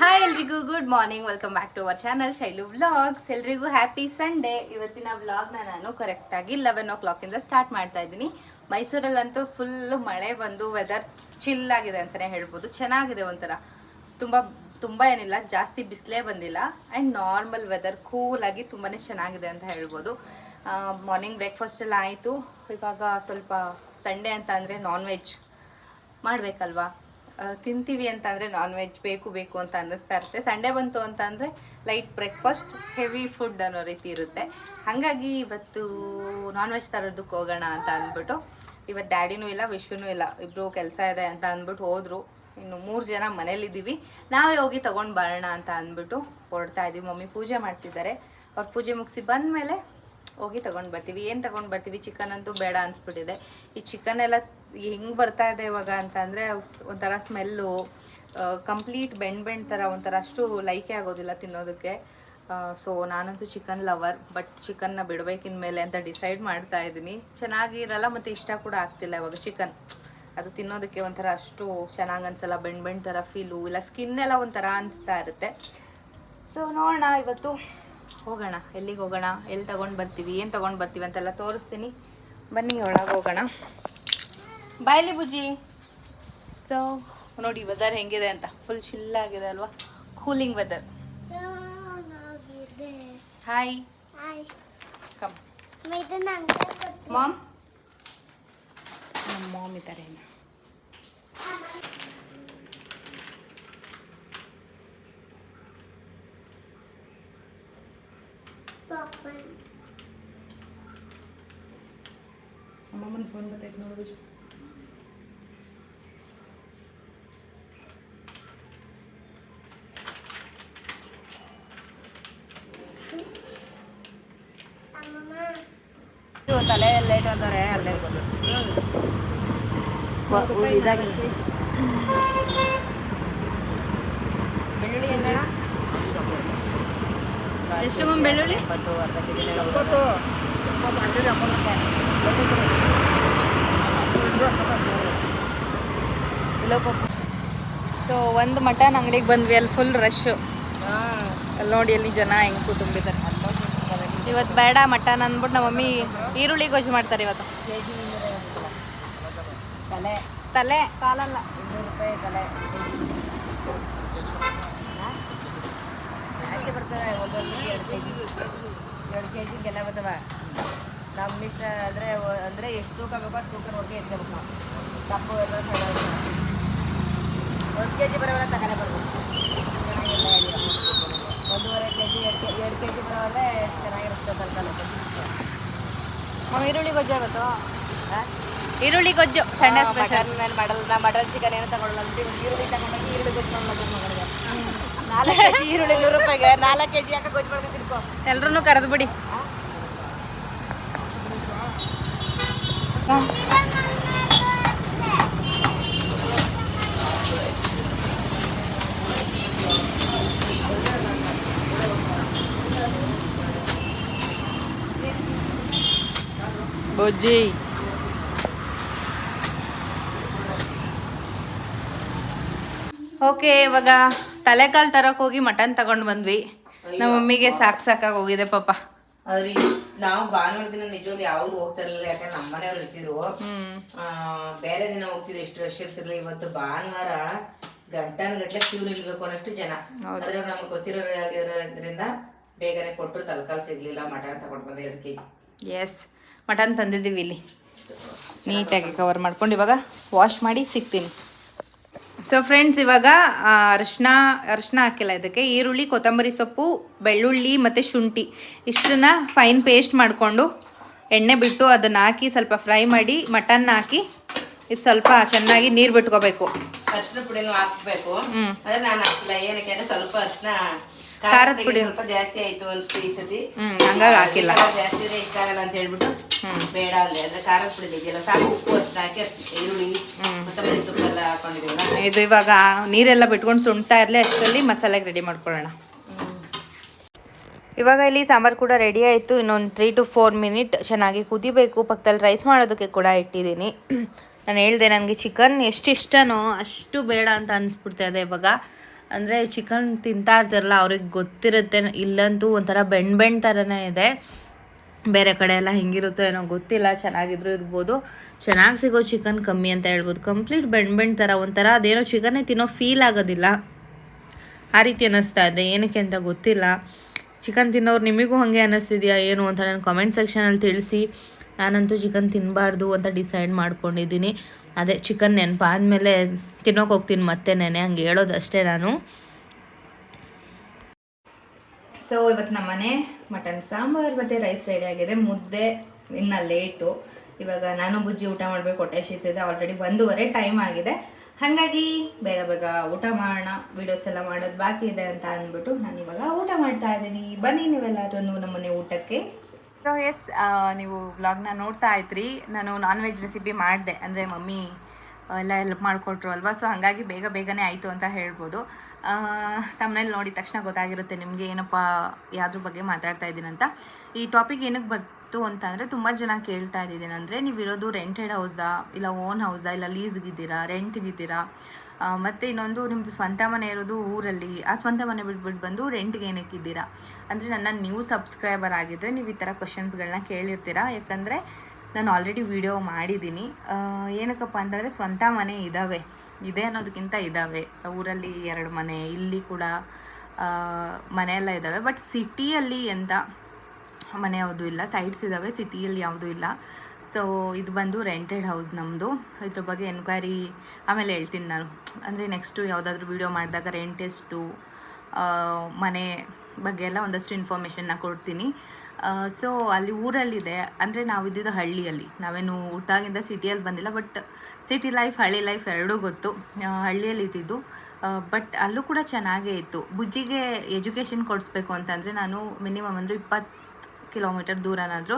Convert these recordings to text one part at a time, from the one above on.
Hi ಎಲ್ರಿಗೂ good morning welcome back to our channel Shailu vlogs ಎಲ್ರಿಗೂ happy Sunday ಇವತ್ತಿನ ವ್ಲಾಗ್ನ ನಾನು ಕರೆಕ್ಟಾಗಿ ಲೆವೆನ್ ಓ ಕ್ಲಾಕಿಂದ ಸ್ಟಾರ್ಟ್ ಮಾಡ್ತಾ ಇದ್ದೀನಿ. ಮೈಸೂರಲ್ಲಂತೂ ಫುಲ್ಲು ಮಳೆ ಬಂದು ವೆದರ್ ಚಿಲ್ ಆಗಿದೆ ಅಂತಲೇ ಹೇಳ್ಬೋದು. ಚೆನ್ನಾಗಿದೆ ಒಂಥರ. ತುಂಬ ತುಂಬ ಏನಿಲ್ಲ, ಜಾಸ್ತಿ ಬಿಸಿಲೇ ಬಂದಿಲ್ಲ. ಆ್ಯಂಡ್ ನಾರ್ಮಲ್ ವೆದರ್ ಕೂಲಾಗಿ ತುಂಬಾ ಚೆನ್ನಾಗಿದೆ ಅಂತ ಹೇಳ್ಬೋದು. ಮಾರ್ನಿಂಗ್ ಬ್ರೇಕ್ಫಾಸ್ಟ್ ಎಲ್ಲ ಆಯಿತು. ಇವಾಗ ಸ್ವಲ್ಪ ಸಂಡೇ ಅಂತ ಅಂದರೆ ನಾನ್ ವೆಜ್ ಮಾಡಬೇಕಲ್ವಾ? ತಿಂತೀವಿ ಅಂತಂದರೆ ನಾನ್ ವೆಜ್ ಬೇಕು ಬೇಕು ಅಂತ ಅನ್ನಿಸ್ತಾ ಇರುತ್ತೆ. ಸಂಡೇ ಬಂತು ಅಂತ ಅಂದರೆ ಲೈಟ್ ಬ್ರೇಕ್ಫಾಸ್ಟ್ ಹೆವಿ ಫುಡ್ ಅನ್ನೋ ರೀತಿ ಇರುತ್ತೆ. ಹಾಗಾಗಿ ಇವತ್ತು ನಾನ್ ವೆಜ್ ತರೋದಕ್ಕೆ ಹೋಗೋಣ ಅಂತ ಅಂದ್ಬಿಟ್ಟು, ಇವತ್ತು ಡ್ಯಾಡಿನೂ ಇಲ್ಲ ವಿಶ್ವನೂ ಇಲ್ಲ ಇಬ್ಬರು ಕೆಲಸ ಇದೆ ಅಂತ ಅಂದ್ಬಿಟ್ಟು ಹೋದರು. ಇನ್ನು ಮೂರು ಜನ ಮನೇಲಿದ್ದೀವಿ. ನಾವೇ ಹೋಗಿ ತೊಗೊಂಡು ಬರೋಣ ಅಂತ ಅಂದ್ಬಿಟ್ಟು ಹೊರಡ್ತಾ ಇದ್ದೀವಿ ಮಮ್ಮಿ ಪೂಜೆ ಮಾಡ್ತಿದ್ದಾರೆ. ಅವ್ರು ಪೂಜೆ ಮುಗಿಸಿ ಬಂದಮೇಲೆ ಹೋಗಿ ತಗೊಂಡು ಬರ್ತೀವಿ. ಏನು ತಗೊಂಡು ಬರ್ತೀವಿ? ಚಿಕನ್ ಅಂತೂ ಬೇಡ ಅನಿಸ್ಬಿಟ್ಟಿದೆ. ಈ ಚಿಕನ್ ಎಲ್ಲ ಹೆಂಗೆ ಬರ್ತಾ ಇದೆ ಇವಾಗ ಅಂತ ಅಂದರೆ ಒಂಥರ ಸ್ಮೆಲ್ಲು ಕಂಪ್ಲೀಟ್ ಬೆಂಡ್ ಬೆಂಡ್ ಥರ ಒಂಥರ ಅಷ್ಟು ಲೈಕೆ ಆಗೋದಿಲ್ಲ ತಿನ್ನೋದಕ್ಕೆ. ಸೊ ನಾನಂತೂ ಚಿಕನ್ ಲವರ್ ಬಟ್ ಚಿಕನ್ನ ಬಿಡಬೇಕಿನ ಮೇಲೆ ಅಂತ ಡಿಸೈಡ್ ಮಾಡ್ತಾ ಇದ್ದೀನಿ. ಚೆನ್ನಾಗಿರಲ್ಲ ಮತ್ತು ಇಷ್ಟ ಕೂಡ ಆಗ್ತಿಲ್ಲ ಇವಾಗ ಚಿಕನ್ ಅದು ತಿನ್ನೋದಕ್ಕೆ ಒಂಥರ ಅಷ್ಟು ಚೆನ್ನಾಗಿ ಅನ್ಸಲ್ಲ, ಬೆಂಡ್ ಬೆಂಡ್ ಥರ ಫೀಲು ಇಲ್ಲ ಸ್ಕಿನ್ ಎಲ್ಲ ಒಂಥರ ಅನಿಸ್ತಾ ಇರುತ್ತೆ. ಸೊ ನೋಡೋಣ, ಇವತ್ತು ಹೋಗೋಣ ಎಲ್ಲಿಗೆ ಹೋಗೋಣ ಎಲ್ಲಿ ತಗೊಂಡು ಬರ್ತೀವಿ ಏನು ತೊಗೊಂಡು ಬರ್ತೀವಿ ಅಂತೆಲ್ಲ ತೋರಿಸ್ತೀನಿ. ಬನ್ನಿ ಒಳಗೆ ಹೋಗೋಣ. ಬಾಯ್ಲಿ ಬುಜ್ಜಿ. ಸೊ ನೋಡಿ ವೆದರ್ ಹೆಂಗಿದೆ ಅಂತ. ಫುಲ್ ಚಿಲ್ಲಾಗಿದೆ ಅಲ್ವಾ? Cooling weather hi come mom ನಮ್ಮ ಮಾಮ್ ಇದ್ದಾರೆ ಇನ್ನು. ಅಮ್ಮಮ್ಮನ ಫೋನ್ ಬರ್ತೈತೆ ನೋಡು ಬುಜ್ಜಿ ತಲೆ ಎಲ್ಲ ಇಟ್ಕೊಂತಾರೆ ಅಲ್ಲೇ ಬೆಳ್ಳುಳ್ಳಿ ಹೆಂಗ ಎಷ್ಟು ಮಮ್ಮ ಬೆಳ್ಳುಳ್ಳಿ? ಸೊ ಒಂದು ಮಟನ್ ಅಂಗಡಿಗೆ ಬಂದ್ವಿ ಅಲ್ಲಿ ಫುಲ್ ರಶ್ಶು ಅಲ್ಲಿ ನೋಡಿ ಅಲ್ಲಿ ಜನ ಹೆಂಗ್ ಕೂತುಂಬಿದ್ದಾರೆ ಇವತ್ತು ಬೇಡ ಮಟನ್ ಅಂದ್ಬಿಟ್ಟು ನಮ್ಮ ಮಮ್ಮಿ ಈರುಳ್ಳಿ ಗೊಜ್ಜು ಮಾಡ್ತಾರೆ ಇವತ್ತು. ತಲೆ. ತಲೆ ಕಾಲಲ್ಲ. ಇನ್ನೂರು ರೂಪಾಯಿ ತಲೆ. ಜಾಸ್ತಿ ಬರ್ತವೆ ಒಂದೊಂದು ಎರಡು ಕೆ ಜಿ ಎರಡು ಕೆ ಜಿಗೆಲ್ಲ ಬರ್ತವೆ ನಮ್ಮ ಮಿಕ್ಸ್ ಅಂದರೆ ಅಂದರೆ ಎಷ್ಟು ತೂಕ ಬೇಕೋ ತೂಕ ನೋಡ್ಕೊಂಡು ಎತ್ಕೋಬೇಕು ನಾವು. ತಪ್ಪು ಎಲ್ಲ ಒಂದು ಕೆ ಜಿ ಬರೋವಲ್ಲ ತಗಲೆ ಬರ್ಬೇಕು ಒಂದೂವರೆ ಕೆ ಜಿ ಎರಡು ಕೆ ಎರಡು ಕೆ ಜಿ ಬರೋವಲ್ಲೇ ಚೆನ್ನಾಗಿರುತ್ತೆ ತರಕಾರಿ ಮಮ್ಮಿ ಈರುಳ್ಳಿ ಗೊಜ್ಜು ಇವತ್ತು ಈರುಳ್ಳಿ ಗೊಜ್ಜು ಸಣ್ಣ ಸ್ಪೆಷಲ್ ಮೇಲೆ ಮಾಡಲ್ಲ ನಾ ಮಟನ್ ಚಿಕನ್ ಏನು ತಗೊಳ್ಳಲ್ಲ ಈರುಳ್ಳಿ ತಗೊಂಡಾಗ ಈರುಳ್ಳಿ ಗೊಜ್ಜು ಮಗಳಿಗೆ ನಾಲ್ಕು ಕೆಜಿ ಈರುಳ್ಳಿ ನೂರು ರೂಪಾಯಿಗೆ, ನಾಲ್ಕು ಕೆ ಜಿ ಯಾಕೆ ಮಾಡ್ಬೇಕು ಎಲ್ರೂ ಕರೆದು ಬಿಡಿ. ಬುಜ್ಜಿ ಓಕೆ ಇವಾಗ ತಲೆಕಾಲು ತರಕ್ ಹೋಗಿ ಮಟನ್ ತಗೊಂಡು ಬಂದ್ವಿ. ನಮ್ಮ ಮಮ್ಮಿಗೆ ಸಾಕ್ ಸಾಕಾಗಿ ಹೋಗಿದೆ ಪಾಪ. ಆದ್ರೆ ನಾವು ಭಾನುವಾರ ದಿನ ನಿಜವಾಗ್ಲೂ ಯಾವ್ದು ಹೋಗ್ತಾ ಇರಲಿಲ್ಲ ಯಾಕಂದ್ರೆ ನಮ್ಮ ಮನೆಯವ್ರು ಇರ್ತಿದ್ರು. ಬೇರೆ ದಿನ ಹೋಗ್ತಿದ್ರು ಎಷ್ಟು ರಶ್ ಇರ್ತಿರ್ಲಿಲ್ಲ. ಇವತ್ತು ಭಾನುವಾರ ಗಂಟನ್ ಗಟ್ಟಲೆ ಕ್ಯೂ ನಿಲ್ಬೇಕು ಅನ್ನಷ್ಟು ಜನ. ಅದ್ರಾಗ ನಮ್ಗೆ ಗೊತ್ತಿರೋದ್ರಿಂದ ಬೇಗನೆ ಕೊಟ್ಟರು ತಲಕಾಲ್ ಸಿಗ್ಲಿಲ್ಲ ಮಟನ್ ತಗೊಂಡು ಬಂದೆ ಎರಡು ಕೆಜಿ. ಎಸ್ ಮಟನ್ ತಂದಿದ್ದೀವಿ ಇಲ್ಲಿ. ನೀಟಾಗಿ ಕವರ್ ಮಾಡ್ಕೊಂಡು ಇವಾಗ ವಾಶ್ ಮಾಡಿ ಸಿಗ್ತೀನಿ. ಸೊ ಫ್ರೆಂಡ್ಸ್ ಇವಾಗ ಅರಶಿನ ಅರಿಶಿನ ಹಾಕಿಲ್ಲ ಇದಕ್ಕೆ. ಈರುಳ್ಳಿ ಕೊತ್ತಂಬರಿ ಸೊಪ್ಪು ಬೆಳ್ಳುಳ್ಳಿ ಮತ್ತು ಶುಂಠಿ. ಇಷ್ಟನ್ನ ಫೈನ್ ಪೇಸ್ಟ್ ಮಾಡಿಕೊಂಡು ಎಣ್ಣೆ ಬಿಟ್ಟು ಅದನ್ನು ಹಾಕಿ ಸ್ವಲ್ಪ ಫ್ರೈ ಮಾಡಿ ಮಟನ್ ಹಾಕಿ ಇದು ಸ್ವಲ್ಪ ಚೆನ್ನಾಗಿ ನೀರು ಬಿಟ್ಕೋಬೇಕು. ಅರ್ಶಿನ ಪುಡಿನೂ ಹಾಕ್ಬೇಕು. ಹ್ಞೂ ಅದೇ ನಾನು ಹಾಕಿಲ್ಲ ಏನಕ್ಕೆ ಅಂದರೆ ಸ್ವಲ್ಪ ಅರ್ಶಿನ ಖಾರದ ಪುಡಿ. ಸ್ವಲ್ಪ ಜಾಸ್ತಿ ಆಯ್ತು ಅನ್ಸ್ತು ಈ ಸತಿ ಹ್ಞೂ ಹಂಗಾಗಿ ಹಾಕಿಲ್ಲ. ಜಾಸ್ತಿ ಇದ್ರೆ ಇಷ್ಟ ಆಗಲ್ಲ ಅಂತ ಹೇಳ್ಬಿಟ್ಟು ಬೇಡ ಅಂದೆ. ಅಂದ್ರೆ ಖಾರದ ಪುಡಿ ಇದೆಯಲ್ಲ ಸಾಕು ಉಪ್ಪು ಅಷ್ಟು ಹಾಕಿ ಈರುಳ್ಳಿ ಕೊತ್ತಂಬರಿ ಸೊಪ್ಪೆಲ್ಲ ಹಾಕೊಂಡಿದ್ದೀವಲ್ಲ. ಇದು ಇವಾಗ ನೀರೆಲ್ಲ ಬಿಟ್ಕೊಂಡು ಸುಣ್ತಾ ಇರಲಿ ಅಷ್ಟರಲ್ಲಿ ಮಸಾಲೆಗೆ ರೆಡಿ ಮಾಡ್ಕೊಳ್ಳೋಣ. ಇವಾಗ ಇಲ್ಲಿ ಸಾಂಬಾರು ಕೂಡ ರೆಡಿ ಆಯಿತು. ಇನ್ನೊಂದು ತ್ರೀ ಟು ಫೋರ್ ಮಿನಿಟ್ ಚೆನ್ನಾಗಿ ಕುದಿಬೇಕು. ಪಕ್ಕದಲ್ಲಿ ರೈಸ್ ಮಾಡೋದಕ್ಕೆ ಕೂಡ ಇಟ್ಟಿದ್ದೀನಿ. ನಾನು ಹೇಳಿದೆ ನನಗೆ ಚಿಕನ್ ಎಷ್ಟು ಇಷ್ಟನೋ ಅಷ್ಟು ಬೇಡ ಅಂತ ಅನಿಸ್ಬಿಡ್ತಾ ಇದೆ ಇವಾಗ. ಅಂದರೆ ಚಿಕನ್ ತಿಂತಾ ಇರ್ತಾರಲ್ಲ, ಅವ್ರಿಗೆ ಗೊತ್ತಿರುತ್ತೆ, ಇಲ್ಲಂತೂ ಒಂಥರ ಬೆಣ್ಣೆ ಬೆಣ್ಣೆ ಥರನೇ ಇದೆ. ಬೇರೆ ಕಡೆ ಎಲ್ಲ ಹೆಂಗಿರುತ್ತೋ ಏನೋ ಗೊತ್ತಿಲ್ಲ, ಚೆನ್ನಾಗಿದ್ರು ಇರ್ಬೋದು. ಚೆನ್ನಾಗಿ ಸಿಗೋ ಚಿಕನ್ ಕಮ್ಮಿ ಅಂತ ಹೇಳ್ಬೋದು. ಕಂಪ್ಲೀಟ್ ಬೆಣ್ಣೆ ಬೆಣ್ಣೆ ಥರ ಒಂಥರ ಅದೇನೋ ಚಿಕನ್ನೇ ತಿನ್ನೋ ಫೀಲ್ ಆಗೋದಿಲ್ಲ. ಆ ರೀತಿ ಅನ್ನಿಸ್ತಾ ಇದೆ, ಏನಕ್ಕೆ ಅಂತ ಗೊತ್ತಿಲ್ಲ. ಚಿಕನ್ ತಿನ್ನೋರು ನಿಮಗೂ ಹಾಗೆ ಅನ್ನಿಸ್ತಿದೆಯಾ ಏನು ಅಂತ ನಾನು ಕಾಮೆಂಟ್ ಸೆಕ್ಷನಲ್ಲಿ ತಿಳಿಸಿ. ನಾನಂತೂ ಚಿಕನ್ ತಿನ್ನಬಾರ್ದು ಅಂತ ಡಿಸೈಡ್ ಮಾಡ್ಕೊಂಡಿದ್ದೀನಿ. ಅದೇ ಚಿಕನ್ ನೆನಪಾದ್ಮೇಲೆ ತಿನ್ನೋಕೆ ಹೋಗ್ತೀನಿ ಮತ್ತೆ ನೆನೆ, ಹಂಗೆ ಹೇಳೋದಷ್ಟೇ ನಾನು. ಸೊ ಇವತ್ತು ನಮ್ಮನೆ ಮಟನ್ ಸಾಂಬಾರು ಮತ್ತು ರೈಸ್ ರೆಡಿ ಆಗಿದೆ. ಮುದ್ದೆ ಇನ್ನು ಲೇಟು ಇವಾಗ ನಾನು ಬುಜ್ಜಿ ಊಟ ಮಾಡಬೇಕು ಹೊಟ್ಟೆ ಶೀತಿದೆ ಆಲ್ರೆಡಿ ಒಂದೂವರೆ ಟೈಮ್ ಆಗಿದೆ. ಹಾಗಾಗಿ ಬೇಗ ಬೇಗ ಊಟ ಮಾಡೋಣ ವೀಡಿಯೋಸ್ ಎಲ್ಲ ಮಾಡೋದು ಬಾಕಿ ಇದೆ ಅಂತ ಅಂದ್ಬಿಟ್ಟು ನಾನು ಇವಾಗ ಊಟ ಮಾಡ್ತಾ ಇದ್ದೀನಿ. ಬನ್ನಿ ನೀವೆಲ್ಲರೂ ನಮ್ಮನೆ ಊಟಕ್ಕೆ. ಸೊ ಎಸ್ ನೀವು ವ್ಲಾಗ್ನ ನೋಡ್ತಾ ಇದ್ರಿ. ನಾನು ನಾನ್ ವೆಜ್ ರೆಸಿಪಿ ಮಾಡಿದೆ. ಅಂದರೆ ಮಮ್ಮಿ ಎಲ್ಲ ಹೆಲ್ಪ್ ಮಾಡಿಕೊಟ್ರು ಅಲ್ವಾ? ಸೊ ಹಾಗಾಗಿ ಬೇಗ ಬೇಗನೆ ಆಯಿತು ಅಂತ ಹೇಳ್ಬೋದು. ತಮ್ಮನೇಲಿ ನೋಡಿದ ತಕ್ಷಣ ಗೊತ್ತಾಗಿರುತ್ತೆ ನಿಮಗೆ ಏನಪ್ಪ ಯಾವ್ದ್ರ ಬಗ್ಗೆ ಮಾತಾಡ್ತಾ ಇದ್ದೀನಿ ಅಂತ. ಈ ಟಾಪಿಕ್ ಏನಕ್ಕೆ ಬರ್ತು ಅಂತಂದರೆ ತುಂಬ ಜನ ಕೇಳ್ತಾ ಇದ್ದೀನಿ ಅಂದರೆ ಇರೋದು ರೆಂಟೆಡ್ ಹೌಸಾ ಇಲ್ಲ ಓನ್ ಹೌಸಾ ಇಲ್ಲ ಲೀಸ್ಗಿದ್ದೀರಾ ರೆಂಟ್ಗಿದ್ದೀರಾ ಮತ್ತು ಇನ್ನೊಂದು ನಿಮ್ಮದು ಸ್ವಂತ ಮನೆ ಇರೋದು ಊರಲ್ಲಿ. ಆ ಸ್ವಂತ ಮನೆ ಬಿಟ್ಬಿಟ್ಟು ಬಂದು ರೆಂಟ್ಗೆ ಏನಕ್ಕಿದ್ದೀರಾ ಅಂದರೆ ನನ್ನ ನ್ಯೂ ಸಬ್ಸ್ಕ್ರೈಬರ್ ಆಗಿದ್ದರೆ ನೀವು ಈ ಥರ ಕ್ವಶನ್ಸ್ಗಳನ್ನ ಕೇಳಿರ್ತೀರಾ? ಯಾಕಂದರೆ ನಾನು ಆಲ್ರೆಡಿ ವಿಡಿಯೋ ಮಾಡಿದ್ದೀನಿ. ಏನಕ್ಕಪ್ಪ ಅಂತಂದರೆ ಸ್ವಂತ ಮನೆ ಇದ್ದಾವೆ ಇದೆ ಅನ್ನೋದಕ್ಕಿಂತ ಇದ್ದಾವೆ ಊರಲ್ಲಿ ಎರಡು ಮನೆ, ಇಲ್ಲಿ ಕೂಡ ಮನೆ ಎಲ್ಲ ಇದ್ದಾವೆ ಬಟ್ ಸಿಟಿಯಲ್ಲಿ ಎಂಥ ಮನೆ ಯಾವುದೂ ಇಲ್ಲ. ಸೈಟ್ಸ್ ಇದ್ದಾವೆ ಸಿಟಿಯಲ್ಲಿ ಯಾವುದೂ ಇಲ್ಲ. ಸೊ ಇದು ಬಂದು ರೆಂಟೆಡ್ ಹೌಸ್ ನಮ್ಮದು ಇದ್ರ ಬಗ್ಗೆ ಎನ್ಕ್ವೈರಿ ಆಮೇಲೆ ಹೇಳ್ತೀನಿ ನಾನು. ಅಂದರೆ ನೆಕ್ಸ್ಟು ಯಾವುದಾದ್ರೂ ವೀಡಿಯೋ ಮಾಡಿದಾಗ ರೆಂಟ್ ಎಷ್ಟು ಮನೆ ಬಗ್ಗೆ ಎಲ್ಲ ಒಂದಷ್ಟು ಇನ್ಫಾರ್ಮೇಷನ್ನ ಕೊಡ್ತೀನಿ. ಸೊ ಅಲ್ಲಿ ಊರಲ್ಲಿದೆ. ಅಂದರೆ ನಾವು ಇದ್ದಿದ್ದು ಹಳ್ಳಿಯಲ್ಲಿ. ನಾವೇನು ಊಟಾಗಿಂದ ಸಿಟಿಯಲ್ಲಿ ಬಂದಿಲ್ಲ ಬಟ್ ಸಿಟಿ ಲೈಫ್ ಹಳ್ಳಿ ಲೈಫ್ ಎರಡೂ ಗೊತ್ತು. ಹಳ್ಳಿಯಲ್ಲಿ ಇದ್ದಿದ್ದು. ಬಟ್ ಅಲ್ಲೂ ಕೂಡ ಚೆನ್ನಾಗೇ ಇತ್ತು. ಬುಜ್ಜಿಗೆ ಎಜುಕೇಷನ್ ಕೊಡಿಸ್ಬೇಕು ಅಂತಂದರೆ ನಾನು ಮಿನಿಮಮ್ ಅಂದರೆ ಇಪ್ಪತ್ತು ಕಿಲೋಮೀಟರ್ ದೂರನಾದರೂ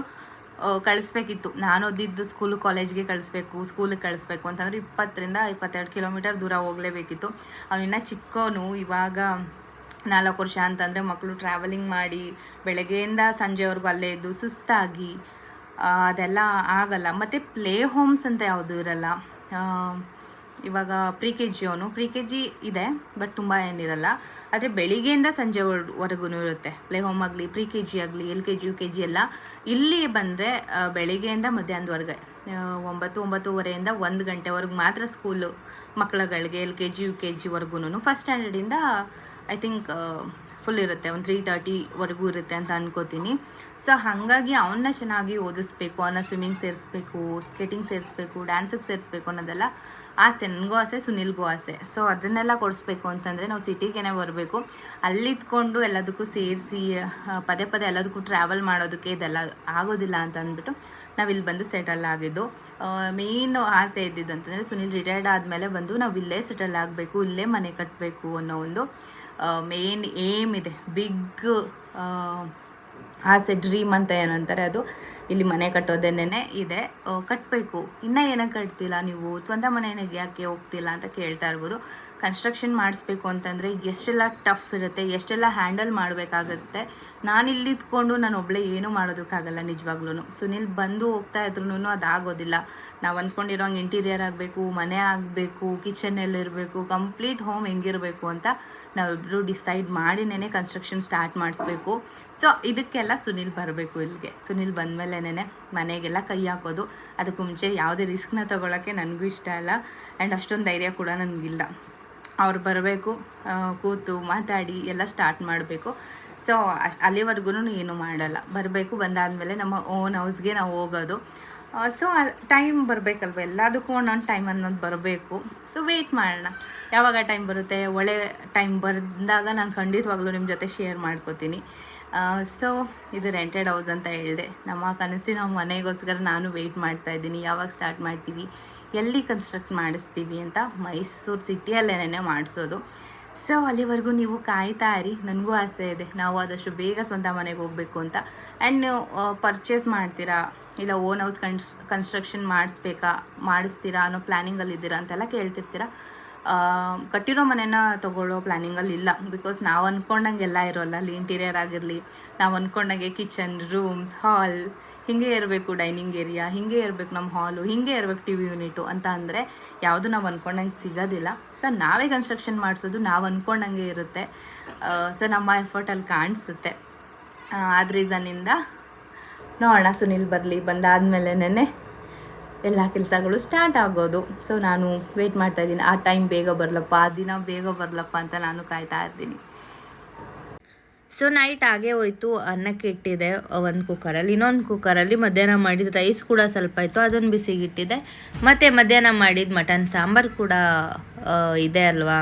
ಕಳಿಸ್ಬೇಕಿತ್ತು. ನಾನು ಓದಿದ್ದು ಸ್ಕೂಲು ಕಾಲೇಜ್ಗೆ ಕಳಿಸ್ಬೇಕು ಸ್ಕೂಲಿಗೆ ಕಳಿಸ್ಬೇಕು ಅಂತಂದರೆ ಇಪ್ಪತ್ತರಿಂದ ಇಪ್ಪತ್ತೆರಡು ಕಿಲೋಮೀಟರ್ ದೂರ ಹೋಗಲೇಬೇಕಿತ್ತು. ಅವನಿನ್ನ ಚಿಕ್ಕವನು ಇವಾಗ ನಾಲ್ಕು ವರ್ಷ ಅಂತಂದರೆ ಮಕ್ಕಳು ಟ್ರಾವೆಲಿಂಗ್ ಮಾಡಿ ಬೆಳಗ್ಗೆಯಿಂದ ಸಂಜೆವರೆಗೂ ಅಲ್ಲೇ ಇದ್ದು ಸುಸ್ತಾಗಿ ಅದೆಲ್ಲ ಆಗಲ್ಲ. ಮತ್ತು ಪ್ಲೇ ಹೋಮ್ಸ್ ಅಂತ ಯಾವುದೂ ಇರಲ್ಲ. ಇವಾಗ ಪ್ರಿ ಕೆ ಜಿ ಅವನು ಪ್ರಿ ಕೆ ಜಿ ಇದೆ, ಬಟ್ ತುಂಬ ಏನಿರಲ್ಲ. ಆದರೆ ಬೆಳಿಗ್ಗೆಯಿಂದ ಸಂಜೆವರೆಗೂ ಇರುತ್ತೆ. ಪ್ಲೇ ಹೋಮ್ ಆಗಲಿ ಪ್ರಿ ಕೆ ಜಿ ಆಗಲಿ, L K G, U K G ಎಲ್ಲ ಇಲ್ಲಿ ಬಂದರೆ ಬೆಳಿಗ್ಗೆಯಿಂದ ಮಧ್ಯಾಹ್ನದವರೆಗೆ ಒಂಬತ್ತು, ಒಂಬತ್ತುವರೆಯಿಂದ ಒಂದು ಗಂಟೆವರೆಗೆ ಮಾತ್ರ ಸ್ಕೂಲು ಮಕ್ಕಳುಗಳಿಗೆ L K G, U K ಜಿವರೆಗೂ first ಸ್ಟ್ಯಾಂಡರ್ಡಿಂದ, ಐ ಥಿಂಕ್ ಫುಲ್ ಇರುತ್ತೆ. ಒಂದು ತ್ರೀ ತರ್ಟಿವರೆಗೂ ಇರುತ್ತೆ ಅಂತ ಅನ್ಕೋತೀನಿ. ಸೊ, ಹಾಗಾಗಿ ಅವನ್ನ ಚೆನ್ನಾಗಿ ಓದಿಸ್ಬೇಕು ಅವನ್ನ ಸ್ವಿಮ್ಮಿಂಗ್ ಸೇರಿಸ್ಬೇಕು, ಸ್ಕೇಟಿಂಗ್ ಸೇರಿಸ್ಬೇಕು, ಡ್ಯಾನ್ಸಿಗೆ ಸೇರಿಸ್ಬೇಕು ಅನ್ನೋದೆಲ್ಲ ಆಸೆ, ನನಗೂ ಆಸೆ, ಸುನಿಲ್ಗೂ ಆಸೆ. ಸೊ ಅದನ್ನೆಲ್ಲ ಕೊಡಿಸ್ಬೇಕು ಅಂತಂದರೆ ನಾವು ಸಿಟಿಗೇನೆ ಬರಬೇಕು. ಅಲ್ಲಿದ್ಕೊಂಡು ಎಲ್ಲದಕ್ಕೂ ಸೇರಿಸಿ ಪದೇ ಪದೇ ಎಲ್ಲದಕ್ಕೂ ಟ್ರಾವೆಲ್ ಮಾಡೋದಕ್ಕೆ ಇದೆಲ್ಲ ಆಗೋದಿಲ್ಲ ಅಂತ ಅಂದ್ಬಿಟ್ಟು ನಾವಿಲ್ಲಿ ಬಂದು ಸೆಟಲ್ ಆಗಿದ್ದು. ಮೇನ್ ಆಸೆ ಇದ್ದಿದ್ದು ಅಂತಂದರೆ ಸುನಿಲ್ ರಿಟೈರ್ಡ್ ಆದಮೇಲೆ ಬಂದು ನಾವು ಇಲ್ಲೇ ಸೆಟಲ್ ಆಗಬೇಕು, ಇಲ್ಲೇ ಮನೆ ಕಟ್ಟಬೇಕು ಅನ್ನೋ ಒಂದು ಮೇನ್ ಏಮ್ ಇದೆ. ಬಿಗ್ ಆಸೆ ಡ್ರೀಮ್ ಅಂತ ಏನಂತಾರೆ ಅದು. ಇಲ್ಲಿ ಮನೆ ಕಟ್ಟೋದೇನೆ ಇದೆ. ಕಟ್ಟಬೇಕು ಇನ್ನೂ ಏನಕ್ಕೆ ಕಟ್ತಿಲ್ಲ ನೀವು? ಸ್ವಂತ ಮನೆಗೆ ಯಾಕೆ ಹೋಗ್ತಿಲ್ಲ ಅಂತ ಕೇಳ್ತಾ ಇರ್ಬೋದು. ಕನ್ಸ್ಟ್ರಕ್ಷನ್ ಮಾಡಿಸ್ಬೇಕು ಅಂತಂದರೆ ಎಷ್ಟೆಲ್ಲ ಟಫ್ ಇರುತ್ತೆ, ಎಷ್ಟೆಲ್ಲ ಹ್ಯಾಂಡಲ್ ಮಾಡಬೇಕಾಗತ್ತೆ. ನಾನು ಇಲ್ಲಿದ್ಕೊಂಡು ನಾನು ಒಬ್ಬಳೇ ಏನೂ ಮಾಡೋದಕ್ಕಾಗಲ್ಲ ನಿಜವಾಗ್ಲೂ ಸುನಿಲ್ ಬಂದು ಹೋಗ್ತಾ ಇದ್ರೂ ಅದಾಗೋದಿಲ್ಲ. ನಾವು ಅಂದ್ಕೊಂಡಿರೋ ಹಂಗೆ ಇಂಟೀರಿಯರ್ ಆಗಬೇಕು, ಮನೆ ಆಗಬೇಕು ಕಿಚನಲ್ಲಿರಬೇಕು ಕಂಪ್ಲೀಟ್ ಹೋಮ್ ಹೆಂಗಿರಬೇಕು ಅಂತ ನಾವಿಬ್ಬರು ಡಿಸೈಡ್ ಮಾಡಿನೇ ಕನ್ಸ್ಟ್ರಕ್ಷನ್ ಸ್ಟಾರ್ಟ್ ಮಾಡಿಸ್ಬೇಕು. ಸೊ ಇದಕ್ಕೆಲ್ಲ ಸುನಿಲ್ ಬರಬೇಕು ಇಲ್ಲಿಗೆ. ಸುನಿಲ್ ಬಂದಮೇಲೆನೇ ಮನೆಗೆಲ್ಲ ಕೈ ಹಾಕೋದು. ಅದಕ್ಕೆ ಮುಂಚೆ ಯಾವುದೇ ರಿಸ್ಕ್ನ ತೊಗೊಳಕ್ಕೆ ನನಗೂ ಇಷ್ಟ ಇಲ್ಲ ಆ್ಯಂಡ್ ಅಷ್ಟೊಂದು ಧೈರ್ಯ ಕೂಡ ನನಗಿಲ್ಲ. ಅವ್ರು ಬರಬೇಕು ಕೂತು ಮಾತಾಡಿ ಎಲ್ಲ ಸ್ಟಾರ್ಟ್ ಮಾಡಬೇಕು. ಸೊ ಅಷ್ಟು ಅಲ್ಲಿವರೆಗೂ ಏನು ಮಾಡಲ್ಲ. ಬರಬೇಕು, ಬಂದಾದಮೇಲೆ ನಮ್ಮ ಓನ್ ಹೌಸ್ಗೆ ನಾವು ಹೋಗೋದು. ಸೊ ಟೈಮ್ ಬರಬೇಕಲ್ವ? ಎಲ್ಲದಕ್ಕೂ ಒಂದೊಂದು ಟೈಮ್ ಅನ್ನೋದು ಬರಬೇಕು. ಸೊ ವೆಯ್ಟ್ ಮಾಡೋಣ. ಯಾವಾಗ ಟೈಮ್ ಬರುತ್ತೆ? ಒಳ್ಳೆ ಟೈಮ್ ಬಂದಾಗ ನಾನು ಖಂಡಿತವಾಗ್ಲೂ ನಿಮ್ಮ ಜೊತೆ ಶೇರ್ ಮಾಡ್ಕೋತೀನಿ. ಸೊ ಇದು ರೆಂಟೆಡ್ ಹೌಸ್ ಅಂತ ಹೇಳಿದೆ. ನಮ್ಮ ಕನಸಿನ ಮನೆಗೋಸ್ಕರ ನಾನು ವೆಯ್ಟ್ ಮಾಡ್ತಾ ಇದ್ದೀನಿ. ಯಾವಾಗ ಸ್ಟಾರ್ಟ್ ಮಾಡ್ತೀವಿ? ಎಲ್ಲಿ ಕನ್ಸ್ಟ್ರಕ್ಟ್ ಮಾಡಿಸ್ತೀವಿ ಅಂತ ಮೈಸೂರು ಸಿಟಿಯಲ್ಲೇನೆ ಮಾಡಿಸೋದು. ಸೊ ಅಲ್ಲಿವರೆಗೂ ನೀವು ಕಾಯ್ತಾ ಇರಿ. ನನಗೂ ಆಸೆ ಇದೆ. ನಾವು ಆದಷ್ಟು ಬೇಗ ಸ್ವಂತ ಮನೆಗೆ ಹೋಗಬೇಕು ಅಂತ. ಆ್ಯಂಡ್ ನೀವು ಪರ್ಚೇಸ್ ಮಾಡ್ತೀರಾ? ಇಲ್ಲ ಓನ್ ಹೌಸ್ ಕನ್ಸ್ ಕನ್ಸ್ಟ್ರಕ್ಷನ್ ಮಾಡಿಸ್ಬೇಕಾ? ಮಾಡಿಸ್ತೀರಾ? ಅನ್ನೋ ಪ್ಲ್ಯಾನಿಂಗಲ್ಲಿದ್ದೀರಾ ಅಂತೆಲ್ಲ ಕೇಳ್ತಿರ್ತೀರಾ. ಕಟ್ಟಿರೋ ಮನೆನ ತಗೊಳ್ಳೋ ಪ್ಲ್ಯಾನಿಂಗಲ್ಲಿ ಇಲ್ಲ. ಬಿಕಾಸ್ ನಾವು ಅಂದ್ಕೊಂಡಂಗೆ ಎಲ್ಲ ಇರೋಲ್ಲ. ಅಲ್ಲಿ ಇಂಟೀರಿಯರ್ ಆಗಿರಲಿ, ನಾವು ಅಂದ್ಕೊಂಡಂಗೆ ಕಿಚನ್ ರೂಮ್ಸ್ ಹಾಲ್ ಹಿಂಗೆ ಇರಬೇಕು ಡೈನಿಂಗ್ ಏರಿಯಾ ಹಿಂಗೆ ಇರಬೇಕು ನಮ್ಮ ಹಾಲು ಹಿಂಗೆ ಇರಬೇಕು ಟಿ ವಿ ಯೂನಿಟು ಅಂತ ಅಂದರೆ ಯಾವುದು ನಾವು ಅಂದ್ಕೊಂಡಂಗೆ ಸಿಗೋದಿಲ್ಲ. ಸೊ ನಾವೇ ಕನ್ಸ್ಟ್ರಕ್ಷನ್ ಮಾಡಿಸೋದು, ನಾವು ಅಂದ್ಕೊಂಡಂಗೆ ಇರುತ್ತೆ. ಸೊ ನಮ್ಮ ಎಫರ್ಟಲ್ಲಿ ಕಾಣಿಸುತ್ತೆ. ಆದ ರೀಸನ್ನಿಂದ ನೋಡೋಣ ಸುನಿಲ್ ಬರಲಿ. ಬಂದಾದ್ಮೇಲೆ ಎಲ್ಲ ಕೆಲಸಗಳು ಸ್ಟಾರ್ಟ್ ಆಗೋದು. ಸೊ ನಾನು ವೆಯ್ಟ್ ಮಾಡ್ತಾ ಇದ್ದೀನಿ. ಆ ಟೈಮ್ ಬೇಗ ಬರಲಪ್ಪ, ಆ ದಿನ ಬೇಗ ಬರಲಪ್ಪ ಅಂತ ನಾನು ಕಾಯ್ತಾ ಇರ್ತೀನಿ. ಸೊ ನೈಟ್ ಹಾಗೆ ಹೋಯ್ತು. ಅನ್ನಕ್ಕೆ ಇಟ್ಟಿದೆ ಒಂದು ಕುಕ್ಕರಲ್ಲಿ ಇನ್ನೊಂದು ಕುಕ್ಕರಲ್ಲಿ ಮಧ್ಯಾಹ್ನ ಮಾಡಿದ ರೈಸ್ ಕೂಡ ಸ್ವಲ್ಪ ಇತ್ತು ಅದನ್ನು ಬಿಸಿಗೆ ಇಟ್ಟಿದ್ದೆ ಮತ್ತು ಮಧ್ಯಾಹ್ನ ಮಾಡಿದ ಮಟನ್ ಸಾಂಬಾರು ಕೂಡ ಇದೆ ಅಲ್ವಾ?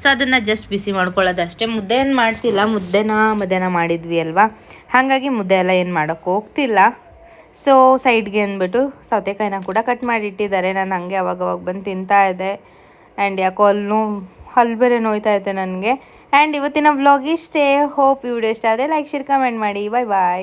ಸೊ ಅದನ್ನು ಜಸ್ಟ್ ಬಿಸಿ ಮಾಡ್ಕೊಳ್ಳೋದು ಅಷ್ಟೇ. ಮುದ್ದೆ ಏನು ಮಾಡ್ತಿಲ್ಲ. ಮುದ್ದೆನ ಮಧ್ಯಾಹ್ನ ಮಾಡಿದ್ವಿ ಅಲ್ವಾ? ಹಾಗಾಗಿ ಮುದ್ದೆ ಎಲ್ಲ ಏನು ಮಾಡೋಕ್ಕೆ ಹೋಗ್ತಿಲ್ಲ. ಸೊ ಸೈಡ್ಗೆ ಅಂದ್ಬಿಟ್ಟು ಸೌತೆಕಾಯಿನ ಕೂಡ ಕಟ್ ಮಾಡಿ ಇಟ್ಟಿದ್ದಾರೆ ನಾನು ಹಂಗೆ ಅವಾಗವಾಗ ಅವಾಗ ಬಂದು ತಿಂತಾ ಇದ್ದೆ. ಆ್ಯಂಡ್ ಯಾಕೋ ಅಲ್ಲೂ ಹಲ್ಲು ಬೇರೆ ನೋಯ್ತಾ ಇದ್ದೆ ನನಗೆ. ಆ್ಯಂಡ್ ಇವತ್ತಿನ ವ್ಲಾಗ್ ಇಷ್ಟೇ. ಹೋಪ್ ಈ ವಿಡಿಯೋ ಇಷ್ಟ ಆದರೆ ಲೈಕ್ ಶೇರ್ ಕಮೆಂಟ್ ಮಾಡಿ. ಬಾಯ್ ಬಾಯ್